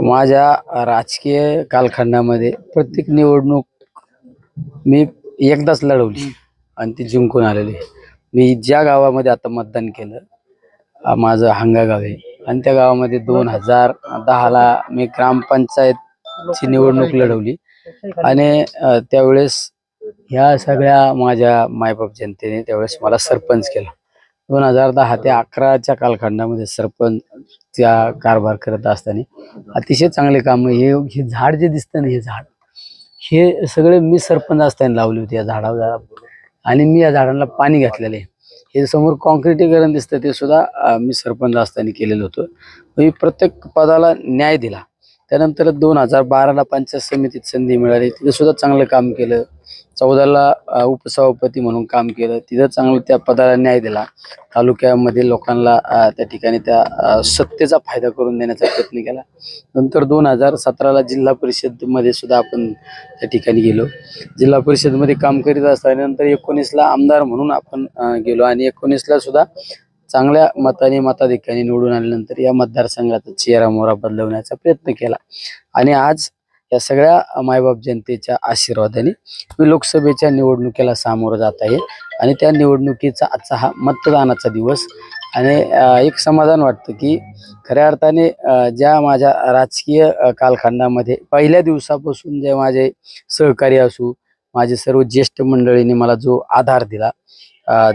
माझ्या राजकीय कालखंडामध्ये प्रत्येक निवडणूक मी एकदाच लढवली आणि ती जिंकून आलेली. मी ज्या गावामध्ये आता मतदान केलं अं, माझं हांगा गाव आहे. आणि त्या गावामध्ये दोन हजार दहाला मी ग्रामपंचायतची निवडणूक लढवली. आणि अं, त्यावेळेस ह्या सगळ्या माझ्या मायबाप जनतेने त्यावेळेस मला सरपंच केला. दोन हजार दहा ते अकराच्या कालखंडामध्ये सरपंच त्या कारभार करत असताना अतिशय चांगले काम हे हे झाड जे दिसतं ना हे झाड हे सगळे मी सरपंच असताना लावली होती या झाडावर. आणि मी या झाडांना पाणी घातलेलं आहे. हे समोर कॉन्क्रिटीकरण दिसतं ते सुद्धा मी सरपंच असताना केलेलं होतं. मी प्रत्येक पदाला न्याय दिला. त्यानंतर दोन हजार बाराला पंचायत समितीत संधी मिळाली. तिथं सुद्धा चांगलं काम केलं. चौदाला उपसभापती म्हणून काम केलं. तिथं चांगलं त्या पदाला न्याय दिला. तालुक्यामध्ये लोकांना त्या ठिकाणी त्या सत्तेचा फायदा करून देण्याचा प्रयत्न केला. नंतर दोन हजार सतराला जिल्हा परिषदमध्ये सुद्धा आपण त्या ठिकाणी गेलो. जिल्हा परिषदमध्ये काम करीत असताना नंतर एकोणीसला आमदार म्हणून आपण गेलो. आणि एकोणीसला सुद्धा चांगल्या मताने मताधिक्याने निवडून आल्यानंतर या मतदारसंघाचा चेहरा मोहरा बदलवण्याचा प्रयत्न केला. आणि आज या सगळ्या मायबाप जनतेच्या आशीर्वादाने मी लोकसभेच्या निवडणुकीला सामोरं जात आहे. आणि त्या निवडणुकीचा आजचा हा मतदानाचा दिवस. आणि एक समाधान वाटतं की खऱ्या अर्थाने ज्या माझ्या राजकीय कालखंडामध्ये पहिल्या दिवसापासून जे माझे सहकारी असू माझे सर्व ज्येष्ठ मंडळींनी मला जो आधार दिला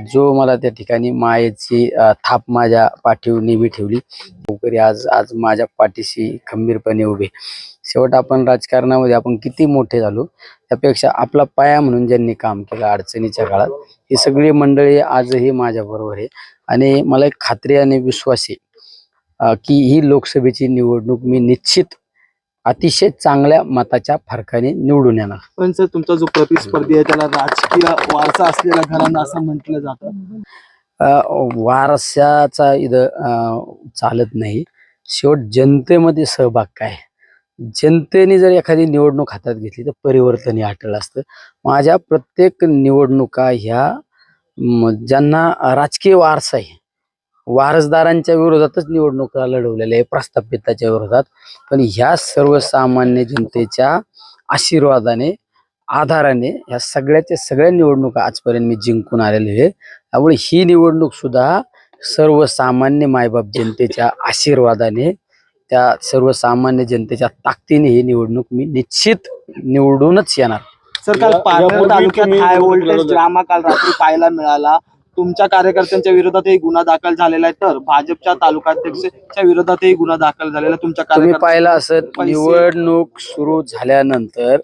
जो मला त्या ठिकाणी मायेची थाप माझ्या पाठीवर नेहमी ठेवली. लवकरी आज आज माझ्या पाठीशी खंबीरपणे उभे. शेवट आपण राजकारणामध्ये आपण किती मोठे झालो त्यापेक्षा आपला पाया म्हणून ज्यांनी काम केलं अडचणीच्या काळात ही सगळी मंडळी आजही माझ्या बरोबर आहे. आणि मला एक खात्री आणि विश्वास आहे की ही लोकसभेची निवडणूक मी निश्चित अतिशय चांगल्या मताच्या फरकाने निवडून येणार. पण सर तुमचा जो प्रतिस्पर्धी आहे त्याला राजकीय वारसा असलेला घराणा असं म्हटलं जातं. वारसाचा इथं चालत नाही. शेवट जनतेमध्ये सहभाग काय? जनतेने जर एखादी निवडणूक हातात घेतली तर परिवर्तन हे अटळ असतं. माझ्या प्रत्येक निवडणुका ह्या ज्यांना राजकीय वारसा आहे वारसदारांच्या विरोधातच निवडणुका लढवलेल्या आहे प्रस्थापिताच्या विरोधात. पण ह्या सर्वसामान्य जनतेच्या आशीर्वादाने आधाराने ह्या सगळ्याच्या सगळ्या निवडणुका आजपर्यंत मी जिंकून आलेले आहे. त्यामुळे ही निवडणूक सुद्धा सर्वसामान्य मायबाप जनतेच्या आशीर्वादाने त्या सर्वसामान्य जनतेच्या ताकदीने ही निवडणूक मी निश्चित निवडूनच येणार. सर काल यापूर्वी तालुक्यात हाय व्होल्टेज. ड्रामा काल रात्री पाहायला मिळाला. तुमच्या कार्यकर्त्यांच्या विरोधातही गुन्हा दाखल झालेला आहे. तर भाजपच्या तालुकाध्यक्षाच्या विरोधातही गुन्हा दाखल झालेला आहे. तुमच्या तुम्ही कार्यकर्त्या पाहिलं असेल पैसे- निवडणूक सुरू झाल्यानंतर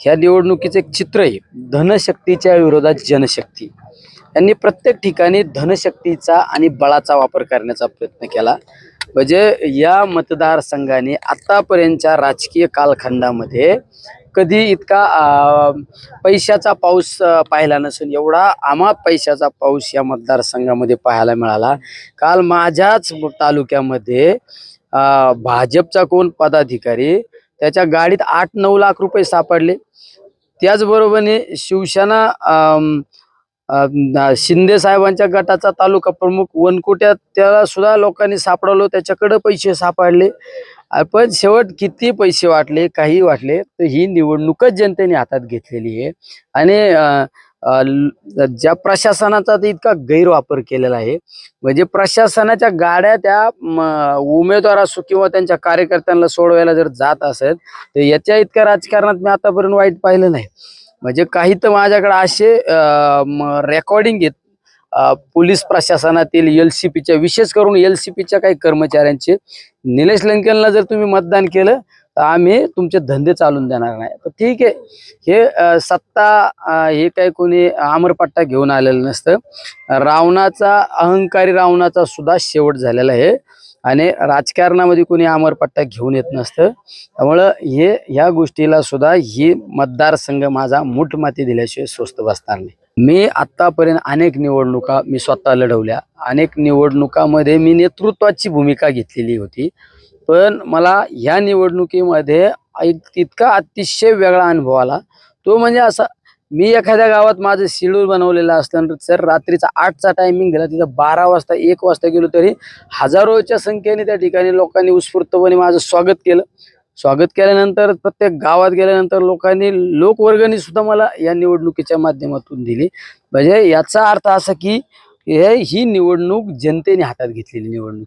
ह्या निवडणुकीचं एक चित्र आहे. धनशक्तीच्या विरोधात जनशक्ती. यांनी प्रत्येक ठिकाणी धनशक्तीचा आणि बळाचा वापर करण्याचा प्रयत्न केला. म्हणजे या मतदारसंघाने आतापर्यंतच्या राजकीय कालखंडामध्ये कधी इतका पैशाचा पाऊस पाहिला नसून एवढा आमाप पैशाचा पाऊस या मतदारसंघामध्ये पाहायला मिळाला. काल माझ्याच तालुक्यामध्ये भाजपचा कोण पदाधिकारी त्याच्या गाडीत आठ नऊ लाख रुपये सापडले. त्याचबरोबरने शिवसेना शिंदे साहेबांच्या गटाचा तालुका प्रमुख वनकोट्यात त्याला सुद्धा लोकांनी सापडवलं त्याच्याकडे पैसे सापडले. पण शेवट किती पैसे वाटले काही वाटले तर ही निवडणूकच जनतेने हातात घेतलेली आहे. आणि ज्या प्रशासनाचा तर इतका गैरवापर केलेला आहे म्हणजे प्रशासनाच्या गाड्या त्या उमेदवार असो किंवा त्यांच्या कार्यकर्त्यांना सोडवायला जर जात असेल तर याच्या इतक्या राजकारणात मी आतापर्यंत वाईट पाहिलं नाही. म्हणजे काही तर माझ्याकडे असे रेकॉर्डिंग आहेत पोलीस प्रशासनातील एल सी पीच्या विशेष करून एल सी पीच्या काही कर्मचाऱ्यांचे. निलेश लंकेलला जर तुम्ही मतदान केलं तर आम्ही तुमचे धंदे चालून देणार नाही. तर ठीक आहे. हे सत्ता हे काही कोणी आमरपट्टा घेऊन आलेलं नसतं. रावणाचा अहंकारी रावणाचा सुद्धा शेवट झालेला आहे. आणि राजकारणामध्ये कोणी आमरपट्टा घेऊन येत नसतं. त्यामुळं हे ह्या गोष्टीला सुद्धा ही मतदारसंघ माझा मूठमाती दिल्याशिवाय स्वस्त बसणार नाही. मी आत्तापर्यंत अनेक निवडणुका मी स्वतः लढवल्या. अनेक निवडणुकामध्ये मी नेतृत्वाची भूमिका घेतलेली होती. पण मला ह्या निवडणुकीमध्ये तितका अतिशय वेगळा अनुभव आला. तो म्हणजे असा मी एखाद्या गावात माझं शेड्यूल बनवलेलं असल्यानंतर सर रात्रीचा आठचा टायमिंग दिला. तिथं बारा वाजता एक वाजता गेलो तरी हजारोच्या संख्येने त्या ठिकाणी लोकांनी उत्स्फूर्तपणे माझं स्वागत केलं. स्वागत केल्यानंतर प्रत्येक गावात गेल्यानंतर लोकांनी लोकवर्गणी सुद्धा मला या निवडणुकीच्या माध्यमातून दिली. म्हणजे याचा अर्थ असा की हे ही निवडणूक जनतेने हातात घेतलेली निवडणूक